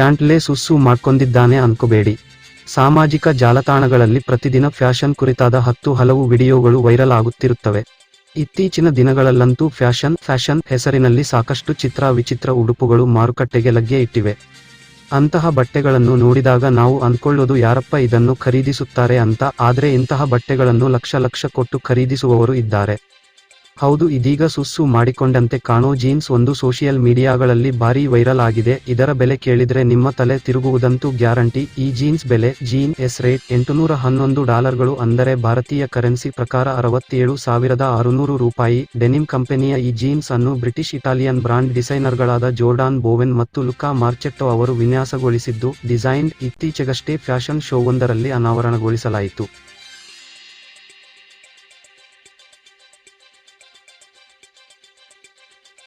ಪ್ಯಾಂಟ್ಲೇ ಸುಸ್ಸು ಮಾಡ್ಕೊಂಡಿದ್ದಾನೆ ಅನ್ಕೋಬೇಡಿ. ಸಾಮಾಜಿಕ ಜಾಲತಾಣಗಳಲ್ಲಿ ಪ್ರತಿದಿನ ಫ್ಯಾಷನ್ ಕುರಿತಾದ ಹತ್ತು ಹಲವು ವಿಡಿಯೋಗಳು ವೈರಲ್ ಆಗುತ್ತಿರುತ್ತವೆ. ಇತ್ತೀಚಿನ ದಿನಗಳಲ್ಲಂತೂ ಫ್ಯಾಷನ್ ಫ್ಯಾಷನ್ ಹೆಸರಿನಲ್ಲಿ ಸಾಕಷ್ಟು ಚಿತ್ರ, ವಿಚಿತ್ರ ಉಡುಪುಗಳು ಮಾರುಕಟ್ಟೆಗೆ ಲಗ್ಗೆ ಇಟ್ಟಿವೆ. ಅಂತಹ ಬಟ್ಟೆಗಳನ್ನು ನೋಡಿದಾಗ ನಾವು ಅಂದ್ಕೊಳ್ಳೋದು ಯಾರಪ್ಪ ಇದನ್ನು ಖರೀದಿಸುತ್ತಾರೆ ಅಂತ, ಆದರೆ ಇಂತಹ ಬಟ್ಟೆಗಳನ್ನು ಲಕ್ಷ ಲಕ್ಷ ಕೊಟ್ಟು ಖರೀದಿಸುವವರು ಇದ್ದಾರೆ. ಹೌದು, ಇದೀಗ ಸುಸ್ಸು ಮಾಡಿಕೊಂಡಂತೆ ಕಾಣೋ ಜೀನ್ಸ್ ಒಂದು ಸೋಷಿಯಲ್ ಮೀಡಿಯಾಗಳಲ್ಲಿ ಭಾರೀ ವೈರಲ್ ಆಗಿದೆ. ಇದರ ಬೆಲೆ ಕೇಳಿದ್ರೆ ನಿಮ್ಮ ತಲೆ ತಿರುಗುವುದಂತೂ ಗ್ಯಾರಂಟಿ. ಈ ಜೀನ್ಸ್ ಬೆಲೆ, ಜೀನ್ ಎಸ್ ರೇಟ್ ಎಂಟುನೂರ ಹನ್ನೊಂದು ಡಾಲರ್ಗಳು ಅಂದರೆ ಭಾರತೀಯ ಕರೆನ್ಸಿ ಪ್ರಕಾರ ಅರವತ್ತೇಳು ಸಾವಿರದ ಆರುನೂರು ರೂಪಾಯಿ. ಡೆನಿಮ್ ಕಂಪನಿಯ ಈ ಜೀನ್ಸ್ ಅನ್ನು ಬ್ರಿಟಿಷ್ ಇಟಾಲಿಯನ್ ಬ್ರಾಂಡ್ ಡಿಸೈನರ್ಗಳಾದ ಜೋರ್ಡಾನ್, ಬೋವೆನ್ ಮತ್ತು ಲುಕಾ ಮಾರ್ಚೆಟ್ಟೊ ಅವರು ವಿನ್ಯಾಸಗೊಳಿಸಿದ್ದು ಡಿಸೈನ್ ಇತ್ತೀಚೆಗಷ್ಟೇ ಫ್ಯಾಷನ್ ಶೋವೊಂದರಲ್ಲಿ ಅನಾವರಣಗೊಳಿಸಲಾಯಿತು.